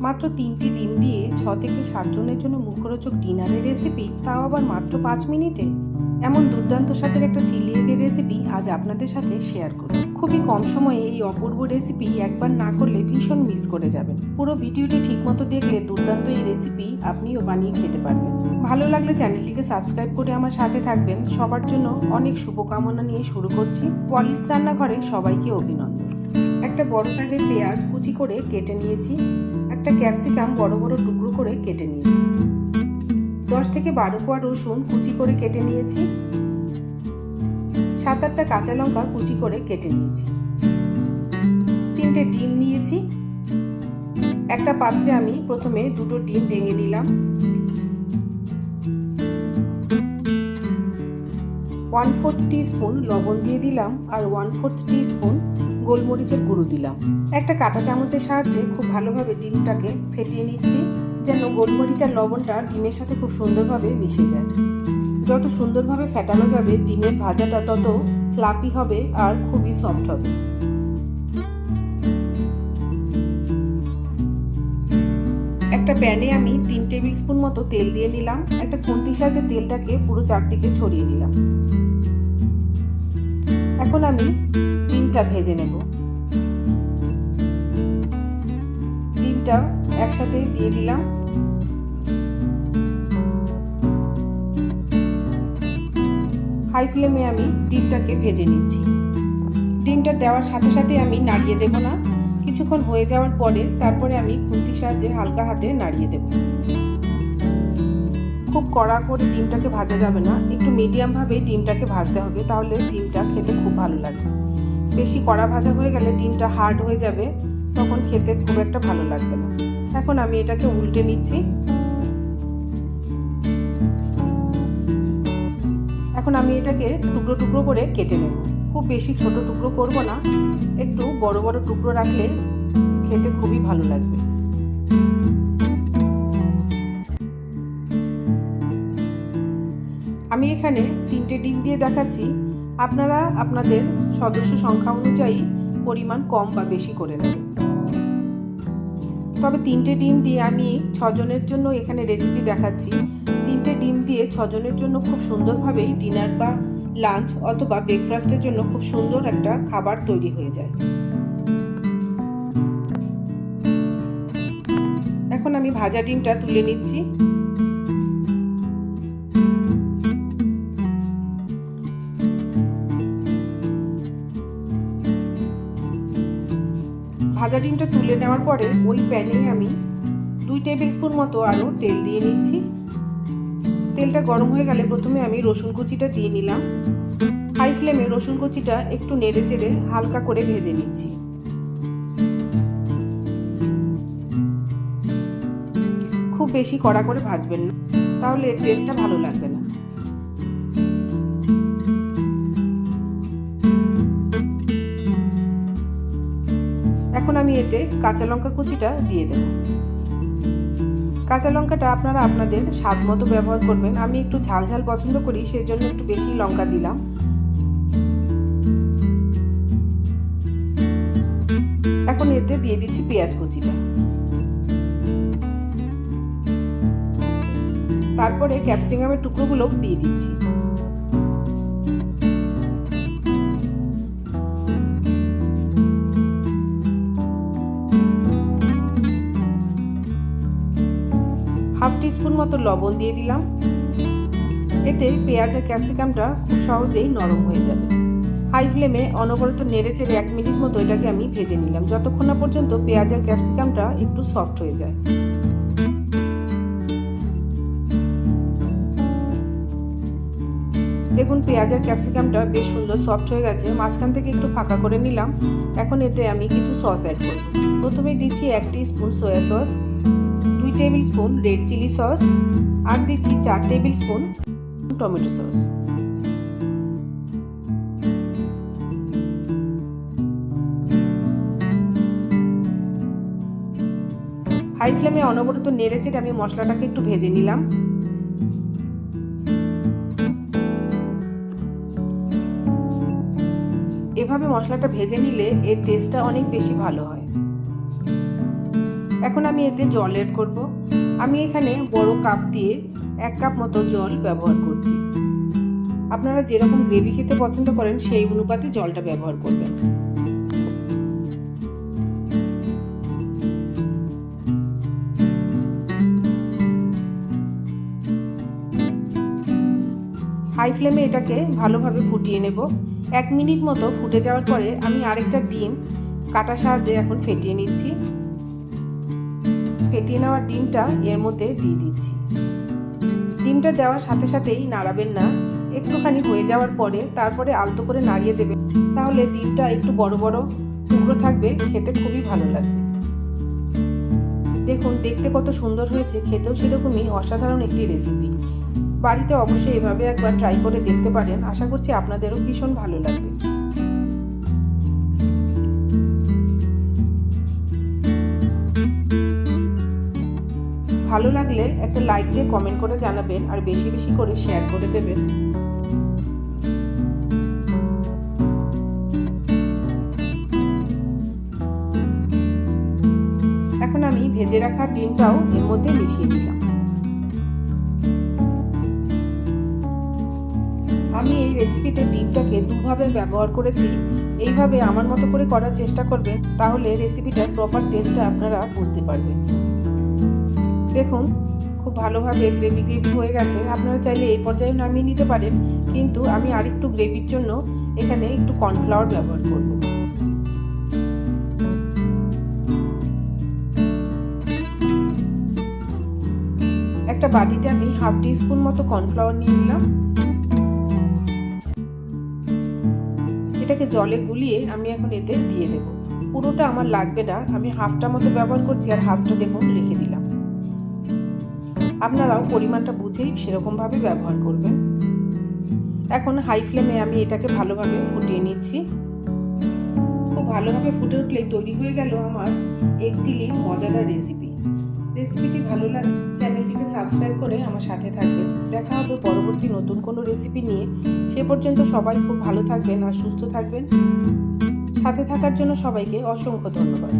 মাত্র তিনটি ডিম দিয়ে ছ থেকে সাতজনের জন্য মুখরোচক ডিনারের রেসিপি তাও আবার মাত্র পাঁচ মিনিটে? এমন দুর্দান্ত স্বাদের একটা চিলি এগের রেসিপি আজ আপনাদের সাথে শেয়ার করব। খুবই কম সময়ে এই অপূর্ব রেসিপি একবার না করলে ভীষণ মিস করে যাবেন। পুরো ভিডিওটি ঠিকমতো দেখলে দুর্দান্ত এই রেসিপি আপনিও বানিয়ে খেতে পারবেন। ভালো লাগলে চ্যানেলটিকে সাবস্ক্রাইব করে আমার সাথে থাকবেন। সবার জন্য অনেক শুভকামনা নিয়ে শুরু করছি। পলিশ রান্নাঘরে সবাইকে অভিনন্দন। একটা বড় সাইজের পেঁয়াজ কুচি করে কেটে নিয়েছি। একটা ক্যাপসিকাম বড় বড় টুকরো করে কেটে নিয়েছি। দশ থেকে বারো কোয়া রসুন কুচি করে কেটে নিয়েছি। সাত আটটা কাঁচা লঙ্কা কুচি করে কেটে নিয়েছি। তিনটে ডিম নিয়েছি। একটা পাত্রে আমি প্রথমে দুটো ডিম ভেঙে নিলাম। ওয়ান ফোর্থ স্পুন লবণ দিয়ে দিলাম আর ওয়ান ফোর্থ স্পুন গোলমরিচের গুঁড়ো দিলাম। একটা কাঁটা চামচের সাহায্যে খুব ভালোভাবে ডিমটাকে ফেটিয়ে নিচ্ছি, যেন গোলমরিচ আর লবণটা ডিমের সাথে খুব সুন্দরভাবে মিশে যায়। যত সুন্দরভাবে ফেটানো যাবে, ডিমের ভাজাটা তত ফ্লাপি হবে আর খুবই সফট হবে। একটা প্যানে আমি তিন টেবিল স্পুন মতো তেল দিয়ে নিলাম। একটা খুন্তি সাহায্যে তেলটাকে পুরো চারদিকে ছড়িয়ে নিলাম। এখন আমি ডিমটা ভেজে নেব। ডিমটা একসাথে দিয়ে দিলাম। হাই ফ্লেমে আমি ডিমটাকে ভেজে নিচ্ছি। ডিমটা দেওয়ার সাথে সাথে আমি নাড়িয়ে দেব না। কিছুক্ষণ হয়ে যাওয়ার পরে তারপরে আমি খুন্তির সাহায্যে হালকা হাতে নাড়িয়ে দেব। খুব কড়া করে ডিমটাকে ভাজা যাবে না। একটু মিডিয়ামভাবে ডিমটাকে ভাজতে হবে, তাহলে ডিমটা খেতে খুব ভালো লাগবে। বেশি কড়া ভাজা হয়ে গেলে ডিমটা হার্ড হয়ে যাবে, তখন খেতে খুব একটা ভালো লাগবে না। এখন আমি এটাকে উল্টে নিচ্ছি। এখন আমি এটাকে টুকরো টুকরো করে কেটে নেব। খুব বেশি ছোট টুকরো করব না, একটু বড় বড় টুকরো রাখলে খেতে খুবই ভালো লাগবে। আমি এখানে তিনটে ডিম দিয়ে দেখাচ্ছি। আপনারা আপনাদের সদস্য সংখ্যা অনুযায়ী পরিমাণ কম বা বেশি করে নেবেন। তবে তিনটে ডিম দিয়ে আমি ছজনের জন্য এখানে রেসিপি দেখাচ্ছি। তিনটে ডিম দিয়ে ছজনের জন্য খুব সুন্দরভাবেই ডিনার বা লাঞ্চ অথবা ব্রেকফাস্টের জন্য খুব সুন্দর একটা খাবার তৈরি হয়ে যায়। আমি ভাজা ডিমটা তুলে নিচ্ছি। ভাজা ডিমটা তুলে নেওয়ার পরে ওই প্যানে আমি দুই টেবিল স্পুন মতো আরও তেল দিয়ে নিচ্ছি। তেলটা গরম হয়ে গেলে প্রথমে আমি রসুন কুচিটা দিয়ে নিলাম। হাই ফ্লেমে রসুন কুচিটা একটু নেড়ে চেড়ে হালকা করে ভেজে নিচ্ছি। খুব বেশি কড়া করে ভাজবেন না, তাহলে টেস্টটা ভালো লাগবে না। এখন আমি এতে কাঁচা লঙ্কা কুচিটা দিয়ে দেব। কাঁচা লঙ্কাটা আপনারা আপনাদের স্বাদ মতো ব্যবহার করবেন। আমি একটু ঝাল ঝাল পছন্দ করি সেই জন্য একটু বেশি লঙ্কা দিলাম। এখন এতে দিয়ে দিচ্ছি পেঁয়াজ কুচিটা। তারপরে ক্যাপসিকামের টুকরোগুলো দিয়ে দিচ্ছি। হাফ টিস্পুন মতো লবণ দিয়ে দিলাম। এতে পেঁয়াজ আর ক্যাপসিকামটা খুব সহজেই নরম হয়ে যাবে। হাই ফ্লেমে অনবরত নেড়ে চেড়ে এক মিনিট মতো এটাকে আমি ভেজে নিলাম। যতক্ষণ না পর্যন্ত পেঁয়াজ আর ক্যাপসিকামটা একটু সফট হয়ে যায়। দেখুন, পেঁয়াজ আর ক্যাপসিকামটা বেশ সুন্দর সফট হয়ে গেছে। মাঝখান থেকে একটু ফাঁকা করে নিলাম। এখন এতে আমি কিছু সস অ্যাড করব। প্রথমেই দিচ্ছি এক স্পুন সয়া সস দুই tablespoon red chilli sauce আর দিচ্ছি চার tablespoon tomato sauce high ফ্লেমে অনবরত নেড়ে চেড়ে আমি মশলাটাকে একটু ভেজে নিলাম। এভাবে মশলাটা ভেজে নিলে এর টেস্টটা অনেক বেশি ভালো হয়। এখন আমি এতে জল এড করব। আমি এখানে বড় কাপ দিয়ে এক কাপ মতো জল ব্যবহার করছি। আপনারা যেরকম গ্রেভি খেতে পছন্দ করেন, সেই অনুপাতে জলটা ব্যবহার করবেন। হাই ফ্লেমে এটাকে ভালোভাবে ফুটিয়ে নেব। এক মিনিট মতো ফুটে যাওয়ার পরে আমি আরেকটা ডিম কাটার সাহায্যে এখন ফেটিয়ে নিচ্ছি। ফেটিয়ে নেওয়া ডিমটা এর মধ্যে দিয়ে দিচ্ছি। ডিমটা দেওয়ার সাথে সাথেই নাড়াবেন না। একটুখানি হয়ে যাওয়ার পরে তারপরে আলতো করে নাড়িয়ে দেবেন। তাহলে ডিমটা একটু বড় বড় টুকরো থাকবে, খেতে খুবই ভালো লাগবে। দেখুন, দেখতে কত সুন্দর হয়েছে, খেতেও সেরকমই অসাধারণ একটি রেসিপি। বাড়িতে অবশ্যই এভাবে একবার ট্রাই করে দেখতে পারেন। আশা করছি আপনাদেরও ভীষণ ভালো লাগবে। ভালো লাগলে একটা লাইক দিয়ে কমেন্ট করে জানাবেন আর বেশি বেশি করে শেয়ার করে দেবেন। এখন আমি ভেজে রাখা ডিমটাও এর মধ্যে মিশিয়ে দিলাম রেসিপিতে ডিমটাকে দুভাবে ব্যবহার করেছি, এইভাবে আমার মতো করে করার চেষ্টা করবেন, তাহলে রেসিপিটার প্রপার টেস্টটা আপনারা বুঝতে পারবেন। দেখুন, খুব ভালোভাবে গ্রেভি গ্রেভি হয়ে গেছে। আপনারা চাইলে এই পর্যায়ে নামিয়ে নিতে পারেন, কিন্তু আমি আরেকটু গ্রেভির জন্য এখানে একটু কর্নফ্লাওয়ার ব্যবহার করব। একটা বাটিতে আমি হাফ টি স্পুন মতো কর্নফ্লাওয়ার নিয়ে নিলাম। এটাকে জলে গুলিয়ে আমি এখন এতে দিয়ে দেব। পুরোটা আমার লাগবে না, আমি হাফটা মতো ব্যবহার করছি আর হাফটা দেখুন, রেখে দিলাম। আপনারাও পরিমাণটা বুঝেই সেরকমভাবে ব্যবহার করবেন। এখন হাই ফ্লেমে আমি এটাকে ভালোভাবে ফুটিয়ে নিচ্ছি। খুব ভালোভাবে ফুটে উঠলেই তৈরি হয়ে গেল আমার এক চিলির মজাদার রেসিপি রেসিপিটি ভালো লাগে চ্যানেলটিকে সাবস্ক্রাইব করে আমার সাথে থাকবেন। দেখা হবে পরবর্তী নতুন কোনো রেসিপি নিয়ে। সে পর্যন্ত সবাই খুব ভালো থাকবেন আর সুস্থ থাকবেন। সাথে থাকার জন্য সবাইকে অসংখ্য ধন্যবাদ।